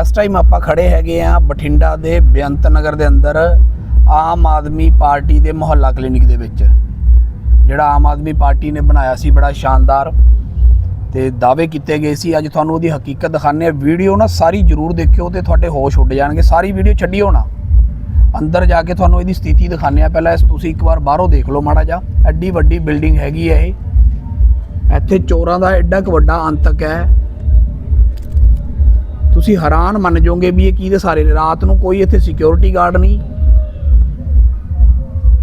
ਇਸ ਟਾਈਮ ਆਪਾਂ ਖੜੇ ਹੈਗੇ ਆ ਬਠਿੰਡਾ ਦੇ ਬੇਅੰਤ ਨਗਰ ਦੇ ਅੰਦਰ ਆਮ ਆਦਮੀ ਪਾਰਟੀ ਦੇ ਮੁਹੱਲਾ ਕਲੀਨਿਕ ਦੇ ਵਿੱਚ। ਜਿਹੜਾ ਆਮ ਆਦਮੀ ਪਾਰਟੀ ਨੇ ਬਣਾਇਆ ਸੀ, ਬੜਾ ਸ਼ਾਨਦਾਰ ਤੇ ਦਾਅਵੇ ਕੀਤੇ ਗਏ ਸੀ। ਅੱਜ ਤੁਹਾਨੂੰ ਉਹਦੀ ਹਕੀਕਤ ਦਿਖਾਣੇ ਆ ਵੀਡੀਓ ਨਾ ਸਾਰੀ ਜ਼ਰੂਰ ਦੇਖਿਓ ਤੇ ਤੁਹਾਡੇ ਹੋਸ਼ ਉੱਡ ਜਾਣਗੇ। ਸਾਰੀ ਵੀਡੀਓ ਛੱਡਿਓ ਨਾ। ਅੰਦਰ ਜਾ ਕੇ ਤੁਹਾਨੂੰ ਇਹਦੀ ਸਥਿਤੀ ਦਿਖਾਣੇ ਆ ਪਹਿਲਾਂ ਇਸ ਤੁਸੀਂ ਇੱਕ ਵਾਰ ਬਾਹਰੋਂ ਦੇਖ ਲਓ ਮਾੜਾ ਜਿਹਾ। ਐਡੀ ਵੱਡੀ ਬਿਲਡਿੰਗ ਹੈਗੀ ਹੈ ਇਹ। ਇੱਥੇ ਚੋਰਾਂ ਦਾ ਐਡਾ ਕੁ ਵੱਡਾ ਅੰਤਕ ਹੈ। ਤੁਸੀਂ ਹੈਰਾਨ ਮੰਨ ਜਾਓਗੇ ਵੀ ਇਹ ਕੀ ਦੇ ਸਾਰੇ ਨੇ। ਰਾਤ ਨੂੰ ਕੋਈ ਇੱਥੇ ਸਿਕਿਉਰਿਟੀ ਗਾਰਡ ਨਹੀਂ।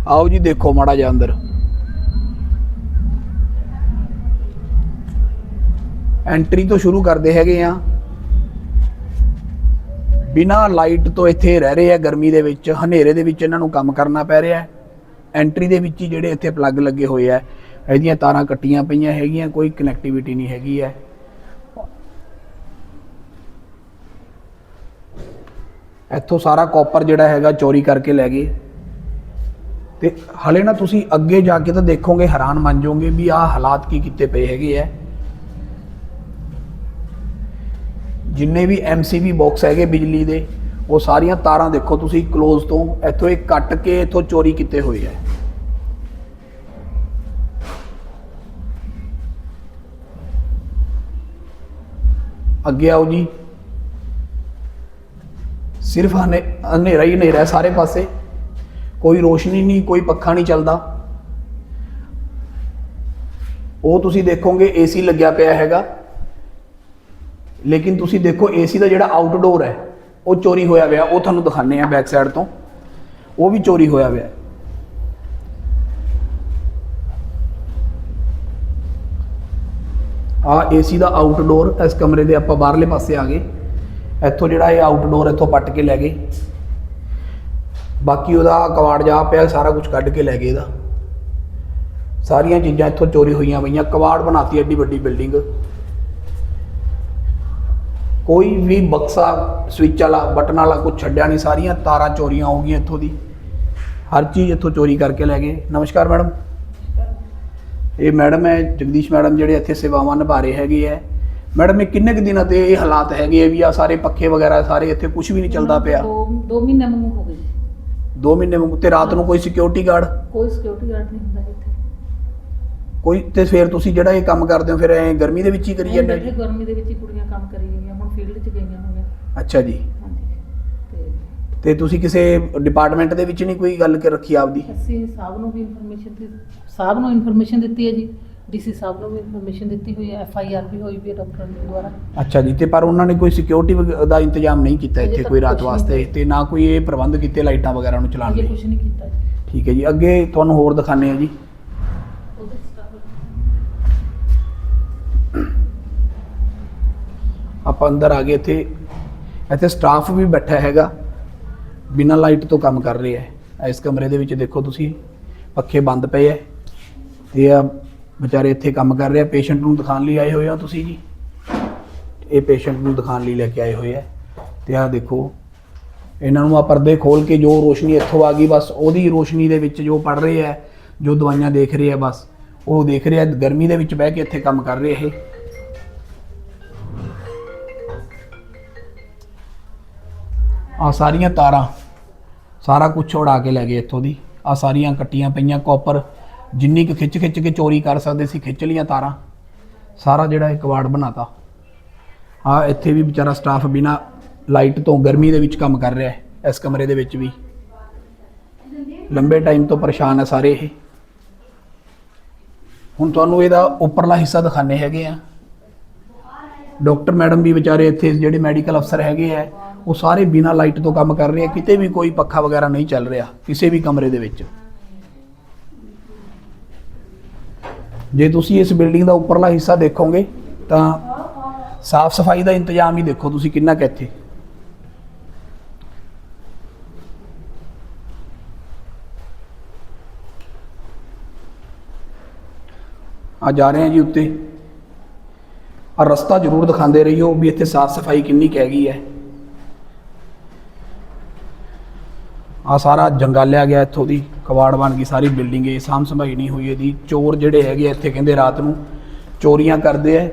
ਆਓ ਜੀ, ਦੇਖੋ ਮਾੜਾ ਜਿਹਾ ਅੰਦਰ। ਐਂਟਰੀ ਤੋਂ ਸ਼ੁਰੂ ਕਰਦੇ ਹੈਗੇ ਆ। ਬਿਨਾ ਲਾਈਟ ਤੋਂ ਇੱਥੇ ਰਹਿ ਰਹੇ ਆ ਗਰਮੀ ਦੇ ਵਿੱਚ, ਹਨੇਰੇ ਦੇ ਵਿੱਚ ਇਹਨਾਂ ਨੂੰ ਕੰਮ ਕਰਨਾ ਪੈ ਰਿਹਾ। ਐਂਟਰੀ ਦੇ ਵਿੱਚ ਹੀ ਜਿਹੜੇ ਇੱਥੇ ਪਲੱਗ ਲੱਗੇ ਹੋਏ ਆ, ਇਹਦੀਆਂ ਤਾਰਾਂ ਕੱਟੀਆਂ ਪਈਆਂ ਹੈਗੀਆਂ, ਕੋਈ ਕਨੈਕਟੀਵਿਟੀ ਨਹੀਂ ਹੈਗੀ ਹੈ ਇੱਥੋਂ ਸਾਰਾ ਕਾਪਰ ਜਿਹੜਾ ਹੈਗਾ ਚੋਰੀ ਕਰਕੇ ਲੈ ਗਏ। ਤੇ ਹਲੇ ਨਾ ਤੁਸੀਂ ਅੱਗੇ ਜਾ ਕੇ ਤਾਂ ਦੇਖੋਗੇ, ਹੈਰਾਨ ਮੰਨ ਜਾਓਗੇ ਵੀ ਆਹ ਹਾਲਾਤ ਕੀ ਕੀਤੇ ਪਏ ਹੈਗੇ ਆ ਜਿੰਨੇ ਵੀ MCB ਬਾਕਸ ਹੈਗੇ ਬਿਜਲੀ ਦੇ, ਉਹ ਸਾਰੀਆਂ ਤਾਰਾਂ ਦੇਖੋ ਤੁਸੀਂ ক্লোਜ਼ ਤੋਂ, ਇੱਥੋਂ ਇਹ ਕੱਟ ਕੇ ਇੱਥੋਂ ਚੋਰੀ ਕੀਤੇ ਹੋਏ ਆ ਅੱਗੇ ਆਓ ਜੀ। ਸਿਰਫ ਹਨੇ, ਹਨੇਰਾ ਹੀ ਹਨੇਰਾ ਸਾਰੇ ਪਾਸੇ। ਕੋਈ ਰੋਸ਼ਨੀ ਨਹੀਂ, ਕੋਈ ਪੱਖਾ ਨਹੀਂ ਚੱਲਦਾ। ਉਹ ਤੁਸੀਂ ਦੇਖੋਗੇ ਏਸੀ ਲੱਗਿਆ ਪਿਆ ਹੈਗਾ। ਲੇਕਿਨ ਤੁਸੀਂ ਦੇਖੋ ਏਸੀ ਦਾ ਜਿਹੜਾ ਆਊਟਡੋਰ ਹੈ, ਉਹ ਚੋਰੀ ਹੋਇਆ ਹੋਇਆ। ਉਹ ਤੁਹਾਨੂੰ ਦਿਖਾਣੇ ਆ ਬੈਕ ਸਾਈਡ ਤੋਂ। ਉਹ ਵੀ ਚੋਰੀ ਹੋਇਆ ਹੋਇਆ। ਹੈ। ਆ ਏਸੀ ਦਾ ਆਊਟਡੋਰ ਇਸ ਕਮਰੇ ਦੇ ਆਪਾਂ ਬਾਹਰਲੇ ਪਾਸੇ ਆ ਗਏ। ਇੱਥੋਂ ਜਿਹੜਾ ਇਹ ਆਊਟਡੋਰ ਇੱਥੋਂ ਪੱਟ ਕੇ ਲੈ ਗਏ। ਬਾਕੀ ਉਹਦਾ ਕਵਾੜ ਜਾ ਪਿਆ ਸਾਰਾ ਕੁਝ ਕੱਢ ਕੇ ਲੈ ਗਏ ਇਹਦਾ। ਸਾਰੀਆਂ ਚੀਜ਼ਾਂ ਇੱਥੋਂ ਚੋਰੀ ਹੋਈਆਂ ਪਈਆਂ। ਕਵਾੜ ਬਣਾਤੀ ਐਡੀ ਵੱਡੀ ਬਿਲਡਿੰਗ ਕੋਈ ਵੀ ਬਕਸਾ ਸਵਿਚ ਵਾਲਾ ਬਟਨ ਵਾਲਾ ਕੁਝ ਛੱਡਿਆ ਨਹੀਂ। ਸਾਰੀਆਂ ਤਾਰਾਂ ਚੋਰੀਆਂ ਹੋ ਗਈਆਂ ਇੱਥੋਂ ਦੀ। ਹਰ ਚੀਜ਼ ਇੱਥੋਂ ਚੋਰੀ ਕਰਕੇ ਲੈ ਗਏ। ਨਮਸਕਾਰ ਮੈਡਮ। ਇਹ ਮੈਡਮ ਹੈ ਜਗਦੀਸ਼ ਮੈਡਮ ਜਿਹੜੇ ਇੱਥੇ ਸੇਵਾਵਾਂ ਨਿਭਾ ਰਹੇ ਹੈਗੇ ਹੈ। ਮੈਡਮ ਇਹ ਕਿੰਨੇ ਕੁ ਦਿਨਾਂ ਤੇ ਇਹ ਹਾਲਾਤ ਹੈਗੇ ਆ ਵੀ ਆ ਸਾਰੇ ਪੱਖੇ ਵਗੈਰਾ ਸਾਰੇ ਇੱਥੇ ਕੁਝ ਵੀ ਨਹੀਂ ਚੱਲਦਾ ਪਿਆ? ਦੋ ਦੋ ਮਹੀਨੇ ਵਾਂਗੂ ਹੋ ਗਏ। ਜੀ। 2 ਮਹੀਨੇ ਵਾਂਗੂ? ਤੇ ਰਾਤ ਨੂੰ ਕੋਈ ਸਿਕਿਉਰਿਟੀ ਗਾਰਡ ਕੋਈ ਸਿਕਿਉਰਿਟੀ ਗਾਰਡ ਨਹੀਂ ਹੁੰਦਾ ਇੱਥੇ। ਕੋਈ ਤੇ ਫਿਰ ਤੁਸੀਂ ਜਿਹੜਾ ਇਹ ਕੰਮ ਕਰਦੇ ਹੋ ਫਿਰ ਐ ਗਰਮੀ ਦੇ ਵਿੱਚ ਹੀ ਕਰੀ ਜਾਂਦੇ ਹੋ ਬੈਠੇ ਗਰਮੀ ਦੇ ਵਿੱਚ ਹੀ ਕੁੜੀਆਂ ਕੰਮ ਕਰੀ ਗਈਆਂ ਹੁਣ ਫੀਲਡ 'ਚ ਗਈਆਂ ਹੋਈਆਂ। ਅੱਛਾ ਜੀ। ਹਾਂਜੀ ਤੇ ਤੇ ਤੁਸੀਂ ਕਿਸੇ ਡਿਪਾਰਟਮੈਂਟ ਦੇ ਵਿੱਚ ਨਹੀਂ ਕੋਈ ਗੱਲ ਕਰ ਰੱਖੀ ਆਪਦੀ? ਅਸੀਂ ਸਾਹਿਬ ਨੂੰ ਵੀ ਇਨਫੋਰਮੇਸ਼ਨ ਦਿੱਤੀ ਸਾਹਿਬ ਨੂੰ ਇਨਫੋਰਮੇਸ਼ਨ ਦਿੱਤੀ ਹੈ ਜੀ। ਡੀਸੀ ਸਾਹਿਬ ਨੂੰ ਵੀ ਇਨਫੋਰਮੇਸ਼ਨ ਦਿੱਤੀ ਹੋਈ ਹੈ ਐਫ ਆਈ ਆਰ ਵੀ ਹੋਈ ਵੀ ਹੈ ਡਾਕਟਰ ਦੇ ਦੁਆਰਾ। ਅੱਛਾ ਜੀ ਤੇ ਪਰ ਉਹਨਾਂ ਨੇ ਕੋਈ ਸਿਕਿਉਰਿਟੀ ਦਾ ਇੰਤਜ਼ਾਮ ਨਹੀਂ ਕੀਤਾ ਇੱਥੇ ਕੋਈ ਰਾਤ ਵਾਸਤੇ। ਤੇ ਨਾ ਕੋਈ ਇਹ ਪ੍ਰਬੰਧ ਕੀਤੇ ਲਾਈਟਾਂ ਵਗੈਰਾ ਨੂੰ ਚਲਾਉਣ ਲਈ? ਕੁਝ ਨਹੀਂ ਕੀਤਾ ਜੀ। ਠੀਕ ਹੈ ਜੀ ਅੱਗੇ ਤੁਹਾਨੂੰ ਹੋਰ ਦਿਖਾਣੇ ਆ ਜੀ। ਉਹਦੇ ਆਪਾਂ ਅੰਦਰ ਆ ਗਏ ਇੱਥੇ। ਇੱਥੇ ਸਟਾਫ ਵੀ ਬੈਠਾ ਹੈਗਾ ਬਿਨਾਂ ਲਾਈਟ ਤੋਂ ਕੰਮ ਕਰ ਰਿਹਾ ਹੈ। ਇਸ ਕਮਰੇ ਦੇ ਵਿੱਚ ਦੇਖੋ ਤੁਸੀਂ ਪੱਖੇ ਬੰਦ ਪਏ ਐ ਤੇ ਆ ਵਿਚਾਰੇ ਇੱਥੇ ਕੰਮ ਕਰ ਰਿਹਾ, ਪੇਸ਼ੈਂਟ ਨੂੰ ਦਿਖਾਉਣ ਲਈ ਆਏ ਹੋਏ ਹੋ ਤੁਸੀਂ ਜੀ? ਇਹ ਪੇਸ਼ੈਂਟ ਨੂੰ ਦਿਖਾਉਣ ਲਈ ਲੈ ਕੇ ਆਏ ਹੋਏ ਆ। ਤੇ ਆਹ ਦੇਖੋ, ਇਹਨਾਂ ਨੂੰ ਆ ਪਰਦੇ ਖੋਲ ਕੇ ਜੋ ਰੋਸ਼ਨੀ ਇੱਥੋਂ ਆ ਗਈ, ਬਸ ਉਹਦੀ ਰੋਸ਼ਨੀ ਦੇ ਵਿੱਚ ਜੋ ਪੜ ਰਹੇ ਆ, ਜੋ ਦਵਾਈਆਂ ਦੇਖ ਰਹੇ ਆ, ਬਸ ਉਹ ਦੇਖ ਰਹੇ ਆ, ਗਰਮੀ ਦੇ ਵਿੱਚ ਬਹਿ ਕੇ ਇੱਥੇ ਕੰਮ ਕਰ ਰਹੇ ਇਹ। ਆ ਸਾਰੀਆਂ ਤਾਰਾਂ, ਸਾਰਾ ਕੁਝ ਉਡਾ ਕੇ ਲੈ ਗਏ ਇੱਥੋਂ ਦੀ। ਆ ਸਾਰੀਆਂ ਕੱਟੀਆਂ ਪਈਆਂ ਕਾਪਰ ਜਿੰਨੀ ਕੁ ਖਿੱਚ ਖਿੱਚ ਕੇ ਚੋਰੀ ਕਰ ਸਕਦੇ ਸੀ, ਖਿੱਚ ਲੀਆਂ ਤਾਰਾਂ। ਸਾਰਾ ਜਿਹੜਾ ਇਹ ਕਵਾੜ ਬਣਾਤਾ। ਆ ਇੱਥੇ ਵੀ ਵਿਚਾਰਾ ਸਟਾਫ ਬਿਨਾ ਲਾਈਟ ਤੋਂ ਗਰਮੀ ਦੇ ਵਿੱਚ ਕੰਮ ਕਰ ਰਿਹਾ ਹੈ, ਇਸ ਕਮਰੇ ਦੇ ਵਿੱਚ ਵੀ। ਲੰਬੇ ਟਾਈਮ ਤੋਂ ਪਰੇਸ਼ਾਨ ਹੈ ਸਾਰੇ ਇਹ। ਹੁਣ ਤੁਹਾਨੂੰ ਇਹਦਾ ਉੱਪਰਲਾ ਹਿੱਸਾ ਦਿਖਾਣੇ ਹੈਗੇ ਆ। ਡਾਕਟਰ ਮੈਡਮ ਵੀ ਵਿਚਾਰੇ ਇੱਥੇ ਜਿਹੜੇ ਮੈਡੀਕਲ ਅਫਸਰ ਹੈਗੇ ਆ, ਉਹ ਸਾਰੇ ਬਿਨਾ ਲਾਈਟ ਤੋਂ ਕੰਮ ਕਰ ਰਹੇ ਆ, ਕਿਤੇ ਵੀ ਕੋਈ ਪੱਖਾ ਵਗੈਰਾ ਨਹੀਂ ਚੱਲ ਰਿਹਾ, ਕਿਸੇ ਵੀ ਕਮਰੇ ਦੇ ਵਿੱਚ। ਜੇ ਤੁਸੀਂ ਇਸ ਬਿਲਡਿੰਗ ਦਾ ਉੱਪਰਲਾ ਹਿੱਸਾ ਦੇਖੋਗੇ, ਤਾਂ ਸਾਫ਼ ਸਫ਼ਾਈ ਦਾ ਇੰਤਜ਼ਾਮ ਹੀ ਦੇਖੋ ਤੁਸੀਂ ਕਿੰਨਾ ਕੁ ਇੱਥੇ। ਆ ਜਾ ਰਹੇ ਹਾਂ ਜੀ ਉੱਤੇ। ਆ ਰਸਤਾ ਜ਼ਰੂਰ ਦਿਖਾਉਂਦੇ ਰਹੀਓ ਵੀ ਇੱਥੇ ਸਾਫ਼ ਸਫ਼ਾਈ ਕਿੰਨੀ ਕੁ ਹੈਗੀ ਹੈ। ਆ ਸਾਰਾ ਜੰਗਾਲਿਆ ਗਿਆ ਇੱਥੋਂ ਦੀ ਕਵਾੜ ਬਣ ਗਈ ਸਾਰੀ ਬਿਲਡਿੰਗ ਇਹ ਸਾਂਭ ਸੰਭਾਈ ਨਹੀਂ ਹੋਈ ਇਹਦੀ। ਚੋਰ ਜਿਹੜੇ ਹੈਗੇ ਆ ਇੱਥੇ ਕਹਿੰਦੇ ਰਾਤ ਨੂੰ ਚੋਰੀਆਂ ਕਰਦੇ ਆ,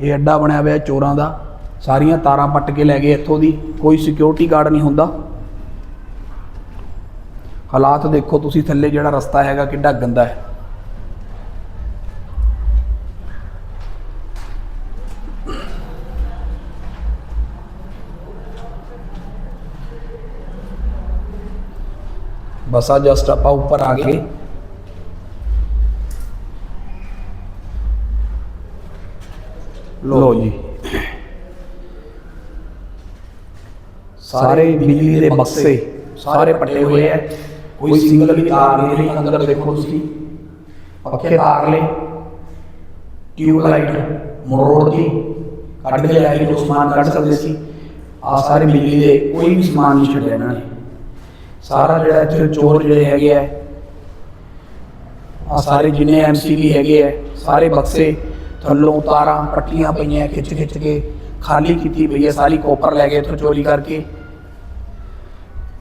ਇਹ ਅੱਡਾ ਬਣਿਆ ਹੋਇਆ ਚੋਰਾਂ ਦਾ। ਸਾਰੀਆਂ ਤਾਰਾਂ ਪੱਟ ਕੇ ਲੈ ਗਏ ਇੱਥੋਂ ਦੀ, ਕੋਈ ਸਿਕਿਉਰਿਟੀ ਗਾਰਡ ਨਹੀਂ ਹੁੰਦਾ। ਹਾਲਾਤ ਦੇਖੋ ਤੁਸੀਂ ਥੱਲੇ ਜਿਹੜਾ ਰਸਤਾ ਹੈਗਾ ਕਿੱਡਾ ਗੰਦਾ ਹੈ। ਬਸ ਆ ਜਸਟ ਆਪਾਂ ਉੱਪਰ ਆ ਗਏ ਲੋ ਜੀ ਸਾਰੇ ਬਿਜਲੀ ਦੇ ਬਕਸੇ ਸਾਰੇ ਪੱਟੇ ਹੋਏ ਐ ਕੋਈ ਸਿੰਗਲ ਵੀ ਤਾਰ ਨਹੀਂ ਰਹੀ ਅੰਦਰ ਦੇਖੋ ਤੁਸੀਂ ਪੱਖੇ ਤਾਰ ਲਏ ਟਿਊਬ ਲਾਈਟ ਮੋੜ ਦੀ ਕੱਢ ਕੇ ਲੈ ਕੇ ਜੋ ਸਮਾਨ ਕੱਢ ਸਕਦੇ ਸੀ ਆ ਸਾਰੇ ਬਿਜਲੀ ਦੇ ਕੋਈ ਵੀ ਸਮਾਨ ਨਹੀਂ ਛੱਡਿਆ ਇਹਨਾਂ ਨੇ ਸਾਰਾ ਜਿਹੜਾ ਇੱਥੇ ਚੋਰ ਜਿਹੜੇ ਹੈਗੇ ਆ ਆ ਸਾਰੇ ਜਿੰਨੇ ਐਮਸੀਬੀ ਹੈਗੇ ਆ, ਸਾਰੇ ਬਕਸੇ ਥੱਲੋਂ ਤਾਰਾਂ ਪੱਟੀਆਂ ਪਈਆਂ, ਖਿੱਚ ਖਿੱਚ ਕੇ ਖਾਲੀ ਕੀਤੀ ਪਈ ਹੈ ਸਾਰੀ ਕੋਪਰ ਲੈ ਗਏ ਇੱਥੋਂ ਚੋਰੀ ਕਰਕੇ।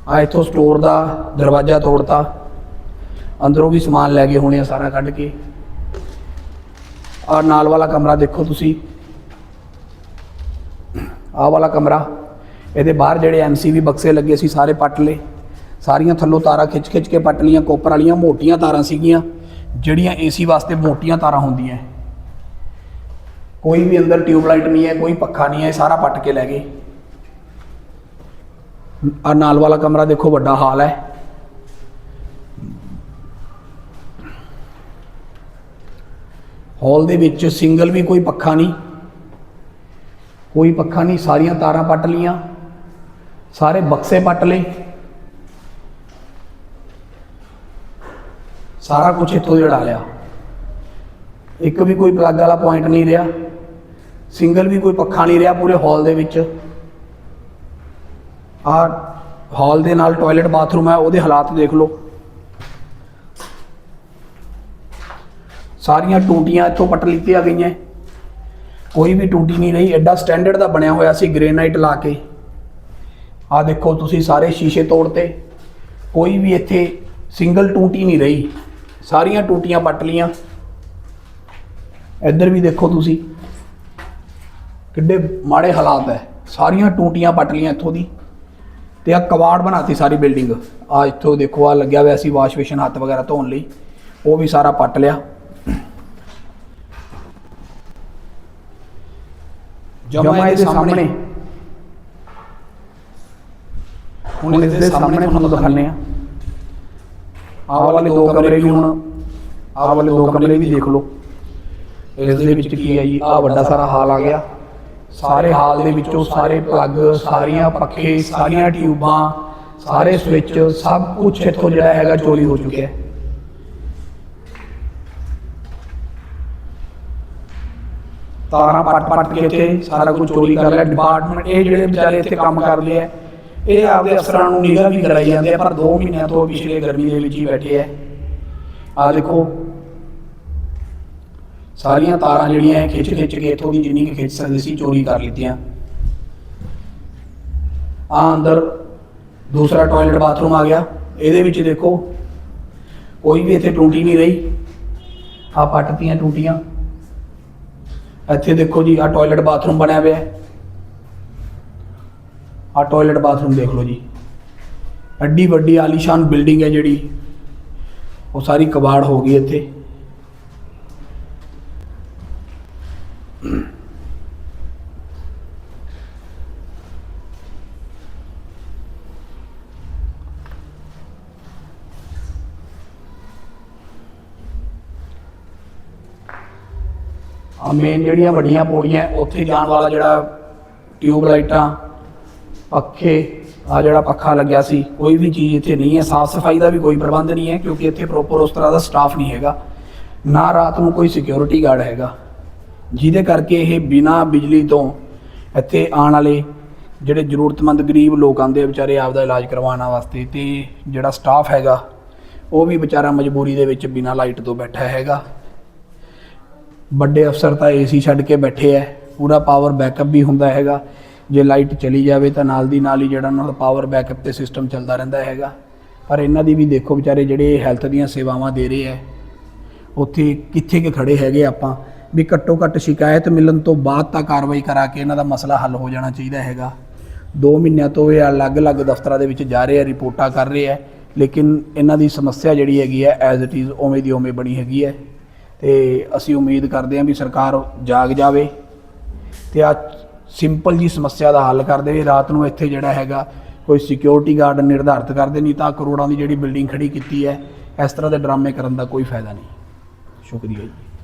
ਆ ਇੱਥੋਂ ਸਟੋਰ ਦਾ ਦਰਵਾਜ਼ਾ ਤੋੜਤਾ। ਅੰਦਰੋਂ ਵੀ ਸਮਾਨ ਲੈ ਗਏ ਹੋਣੇ ਆ ਸਾਰਾ ਕੱਢ ਕੇ। ਆ ਨਾਲ ਵਾਲਾ ਕਮਰਾ ਦੇਖੋ ਤੁਸੀਂ। ਆਹ ਵਾਲਾ ਕਮਰਾ, ਇਹਦੇ ਬਾਹਰ ਜਿਹੜੇ ਐਮਸੀਬੀ ਬਕਸੇ ਲੱਗੇ ਸੀ, ਸਾਰੇ ਪੱਟ ਲਏ। ਸਾਰੀਆਂ ਥੱਲੋਂ ਤਾਰਾਂ ਖਿੱਚ ਖਿੱਚ ਕੇ ਪੱਟ ਲੀਆਂ ਕੋਪਰ ਵਾਲੀਆਂ ਮੋਟੀਆਂ ਤਾਰਾਂ ਸੀਗੀਆਂ, ਜਿਹੜੀਆਂ ਏਸੀ ਵਾਸਤੇ ਮੋਟੀਆਂ ਤਾਰਾਂ ਹੁੰਦੀਆਂ। ਕੋਈ ਵੀ ਅੰਦਰ ਟਿਊਬ ਲਾਈਟ ਨਹੀਂ ਹੈ, ਕੋਈ ਪੱਖਾ ਨਹੀਂ ਹੈ, ਇਹ ਸਾਰਾ ਪੱਟ ਕੇ ਲੈ ਗਏ। ਆ ਨਾਲ ਵਾਲਾ ਕਮਰਾ ਦੇਖੋ, ਵੱਡਾ ਹਾਲ ਹੈ। ਹਾਲ ਦੇ ਵਿੱਚ ਸਿੰਗਲ ਵੀ ਕੋਈ ਪੱਖਾ ਨਹੀਂ। ਕੋਈ ਪੱਖਾ ਨਹੀਂ, ਸਾਰੀਆਂ ਤਾਰਾਂ ਪੱਟ ਲੀਆਂ ਸਾਰੇ ਬਕਸੇ ਪੱਟ ਲਏ। ਸਾਰਾ ਕੁਝ ਇੱਥੋਂ ਜੜਾ ਲਿਆ। ਇੱਕ ਵੀ ਕੋਈ ਪਲੱਗ ਵਾਲਾ ਪੁਆਇੰਟ ਨਹੀਂ ਰਿਹਾ। ਸਿੰਗਲ ਵੀ ਕੋਈ ਪੱਖਾ ਨਹੀਂ ਰਿਹਾ ਪੂਰੇ ਹਾਲ ਦੇ ਵਿੱਚ। ਆ ਹਾਲ ਦੇ ਨਾਲ ਟਾਇਲਟ ਬਾਥਰੂਮ ਹੈ, ਉਹਦੇ ਹਾਲਾਤ ਦੇਖ ਲਓ। ਸਾਰੀਆਂ ਟੂਟੀਆਂ ਇੱਥੋਂ ਪੱਟ ਲਿੱਤੀਆਂ ਗਈਆਂ। ਕੋਈ ਵੀ ਟੂਟੀ ਨਹੀਂ ਰਹੀ, ਐਡਾ ਸਟੈਂਡਰਡ ਦਾ ਬਣਿਆ ਹੋਇਆ ਸੀ ਗ੍ਰੇਨਾਈਟ ਲਾ ਕੇ। ਆ ਦੇਖੋ ਤੁਸੀਂ ਸਾਰੇ ਸ਼ੀਸ਼ੇ ਤੋੜਤੇ ਕੋਈ ਵੀ ਇੱਥੇ ਸਿੰਗਲ ਟੂਟੀ ਨਹੀਂ ਰਹੀ। ਸਾਰੀਆਂ ਟੂਟੀਆਂ ਪੱਟ ਲੀਆਂ। ਇੱਧਰ ਵੀ ਦੇਖੋ ਤੁਸੀਂ ਕਿੱਡੇ ਮਾੜੇ ਹਾਲਾਤ ਹੈ। ਸਾਰੀਆਂ ਟੂਟੀਆਂ ਪੱਟ ਲੀਆਂ ਇੱਥੋਂ ਦੀ। ਤੇ ਆ ਕਵਾੜ ਬਣਾਤੀ ਸਾਰੀ ਬਿਲਡਿੰਗ। ਆ ਇੱਥੋਂ ਦੇਖੋ ਆ ਲੱਗਿਆ ਹੋਇਆ ਸੀ ਵਾਸ਼ ਬੇਸ਼ਨ ਹੱਥ ਵਗੈਰਾ ਧੋਣ ਲਈ। ਉਹ ਵੀ ਸਾਰਾ ਪੱਟ ਲਿਆ। ਜਮਾ ਇਹਦੇ ਸਾਹਮਣੇ। ਹੁਣ ਇਸ ਦੇ ਸਾਹਮਣੇ ਤੁਹਾਨੂੰ ਦਿਖਾਣੇ ਆ ਆਹ ਵਾਲੇ ਦੋ ਕਮਰੇ ਵੀ ਹੁਣ, ਆਹ ਵਾਲੇ ਦੋ ਕਮਰੇ ਵੀ ਦੇਖ ਲਓ। ਇਸ ਦੇ ਵਿੱਚ ਕੀ ਹੈ ਜੀ ਆਹ ਵੱਡਾ ਸਾਰਾ ਹਾਲ ਆ ਗਿਆ। ਸਾਰੇ ਹਾਲ ਦੇ ਵਿੱਚੋਂ ਸਾਰੇ ਪਲੱਗ ਸਾਰੀਆਂ ਪੱਖੇ, ਸਾਰੀਆਂ ਟਿਊਬਾਂ, ਸਾਰੇ ਸਵਿੱਚ ਸਭ ਕੁਝ ਇੱਥੋਂ ਜਿਹੜਾ ਹੈਗਾ ਚੋਰੀ ਹੋ ਚੁੱਕਿਆ। ਹੈ ਤਾਰਾਂ ਪੱਟ ਪੱਟ ਕੇ ਇੱਥੇ ਸਾਰਾ ਕੁਝ ਚੋਰੀ ਕਰ ਲਿਆ। ਡਿਪਾਰਟਮੈਂਟ ਇਹ ਜਿਹੜੇ ਵਿਚਾਰੇ ਇੱਥੇ ਕੰਮ ਕਰਦੇ ਆ ਇਹ ਆਪਦੇ ਅਫਸਰਾਂ ਨੂੰ ਨਿਗਾਹ ਵੀ ਕਰਾਈ ਜਾਂਦੇ ਆ, ਪਰ 2 ਮਹੀਨਿਆਂ ਤੋਂ ਪਿਛਲੇ ਗਰਮੀ ਦੇ ਵਿੱਚ ਹੀ ਬੈਠੇ ਆ ਆ ਦੇਖੋ, ਸਾਰੀਆਂ ਤਾਰਾਂ ਜਿਹੜੀਆਂ ਖਿੱਚ ਖਿੱਚ ਕੇ ਇੱਥੋਂ ਦੀ ਜਿੰਨੀ ਕਿ ਖਿੱਚ ਸਕਦੇ ਸੀ, ਚੋਰੀ ਕਰ ਲਿੱਤੀਆਂ। ਆ ਅੰਦਰ ਦੂਸਰਾ ਟਾਇਲਟ ਬਾਥਰੂਮ ਆ ਗਿਆ। ਇਹਦੇ ਵਿੱਚ ਦੇਖੋ, ਕੋਈ ਵੀ ਇੱਥੇ ਟੂਟੀ ਨਹੀਂ ਰਹੀ। ਆ ਪੱਟਤੀਆਂ ਟੂਟੀਆਂ। ਇੱਥੇ ਦੇਖੋ ਜੀ ਆ ਟਾਇਲਟ ਬਾਥਰੂਮ ਬਣਿਆ ਹੋਇਆ ਹੈ ਆ ਟਾਇਲਟ ਬਾਥਰੂਮ ਦੇਖ ਲਓ ਜੀ। ਐਡੀ ਵੱਡੀ ਆਲੀਸ਼ਾਨ ਬਿਲਡਿੰਗ ਹੈ ਜਿਹੜੀ। ਉਹ ਸਾਰੀ ਕਬਾੜ ਹੋ ਗਈ ਇੱਥੇ। ਆ ਮੇਨ ਜਿਹੜੀਆਂ ਵੱਡੀਆਂ ਪੌੜੀਆਂ, ਉੱਥੇ ਜਾਣ ਵਾਲਾ ਜਿਹੜਾ ਟਿਊਬ ਲਾਈਟਾਂ ਪੱਖੇ ਆ ਜਿਹੜਾ ਪੱਖਾ ਲੱਗਿਆ ਸੀ, ਕੋਈ ਵੀ ਚੀਜ਼ ਇੱਥੇ ਨਹੀਂ ਹੈ, ਸਾਫ਼ ਸਫ਼ਾਈ ਦਾ ਵੀ ਕੋਈ ਪ੍ਰਬੰਧ ਨਹੀਂ ਹੈ, ਕਿਉਂਕਿ ਇੱਥੇ ਪ੍ਰੋਪਰ ਉਸ ਤਰ੍ਹਾਂ ਦਾ ਸਟਾਫ ਨਹੀਂ ਹੈਗਾ। ਨਾ ਰਾਤ ਨੂੰ ਕੋਈ ਸਿਕਿਉਰਿਟੀ ਗਾਰਡ ਹੈਗਾ, ਜਿਹਦੇ ਕਰਕੇ ਇਹ ਬਿਨਾ ਬਿਜਲੀ ਤੋਂ ਇੱਥੇ ਆਉਣ ਵਾਲੇ ਜਿਹੜੇ ਜ਼ਰੂਰਤਮੰਦ ਗਰੀਬ ਲੋਕ ਆਉਂਦੇ ਆ, ਵਿਚਾਰੇ ਆਪਦਾ ਇਲਾਜ ਕਰਵਾਉਣ ਵਾਸਤੇ, ਤੇ ਜਿਹੜਾ ਸਟਾਫ ਹੈਗਾ, ਉਹ ਵੀ ਵਿਚਾਰਾ ਮਜਬੂਰੀ ਦੇ ਵਿੱਚ ਬਿਨਾ ਲਾਈਟ ਤੋਂ ਬੈਠਾ ਹੈਗਾ। ਵੱਡੇ ਅਫਸਰ ਤਾਂ ਏਸੀ ਛੱਡ ਕੇ ਬੈਠੇ ਐ ਪੂਰਾ ਪਾਵਰ ਬੈਕਅਪ ਵੀ ਹੁੰਦਾ ਹੈਗਾ। ਜੇ ਲਾਈਟ ਚਲੀ ਜਾਵੇ ਤਾਂ ਨਾਲ ਦੀ ਨਾਲ ਹੀ ਜਿਹੜਾ ਉਹਨਾਂ ਦਾ ਪਾਵਰ ਬੈਕਅਪ ਤੇ ਸਿਸਟਮ ਚੱਲਦਾ ਰਹਿੰਦਾ ਹੈਗਾ। ਪਰ ਇਹਨਾਂ ਦੀ ਵੀ ਦੇਖੋ ਵਿਚਾਰੇ ਜਿਹੜੇ ਹੈਲਥ ਦੀਆਂ ਸੇਵਾਵਾਂ ਦੇ ਰਹੇ ਐ ਉੱਥੇ ਕਿੱਥੇ ਕਿ ਖੜੇ ਹੈਗੇ ਆਪਾਂ, ਵੀ ਘੱਟੋ ਘੱਟ ਸ਼ਿਕਾਇਤ ਮਿਲਣ ਤੋਂ ਬਾਅਦ ਤਾਂ ਕਾਰਵਾਈ ਕਰਾ ਕੇ ਇਹਨਾਂ ਦਾ ਮਸਲਾ ਹੱਲ ਹੋ ਜਾਣਾ ਚਾਹੀਦਾ ਹੈਗਾ। 2 ਮਹੀਨਿਆਂ ਤੋਂ ਇਹ ਅਲੱਗ-ਅਲੱਗ ਦਫ਼ਤਰਾਂ ਦੇ ਵਿੱਚ ਜਾ ਰਹੇ ਆ ਰਿਪੋਰਟਾਂ ਕਰ ਰਹੇ ਆ ਲੇਕਿਨ ਇਹਨਾਂ ਦੀ ਸਮੱਸਿਆ ਜਿਹੜੀ ਹੈਗੀ ਹੈ ਐਜ਼ ਇਟ ਇਜ਼ ਉਵੇਂ ਦੀ ਉਵੇਂ ਬਣੀ ਹੈਗੀ ਹੈ। ਤੇ ਅਸੀਂ ਉਮੀਦ ਕਰਦੇ ਹਾਂ ਵੀ ਸਰਕਾਰ ਜਾਗ ਜਾਵੇ। ਤੇ ਆ ਸਿੰਪਲ ਜੀ ਸਮੱਸਿਆ ਦਾ ਹੱਲ ਕਰ ਦੇਵੇ। ਰਾਤ ਨੂੰ ਇੱਥੇ ਜਿਹੜਾ ਹੈਗਾ ਕੋਈ ਸਿਕਿਉਰਿਟੀ ਗਾਰਡ ਨਿਰਧਾਰਿਤ ਕਰਦੇ ਨਹੀਂ ਤਾਂ ਕਰੋੜਾਂ ਦੀ ਜਿਹੜੀ ਬਿਲਡਿੰਗ ਖੜੀ ਕੀਤੀ ਹੈ, ਇਸ ਤਰ੍ਹਾਂ ਦੇ ਡਰਾਮੇ ਕਰਨ ਦਾ ਕੋਈ ਫਾਇਦਾ ਨਹੀਂ। ਸ਼ੁਕਰੀਆ ਜੀ।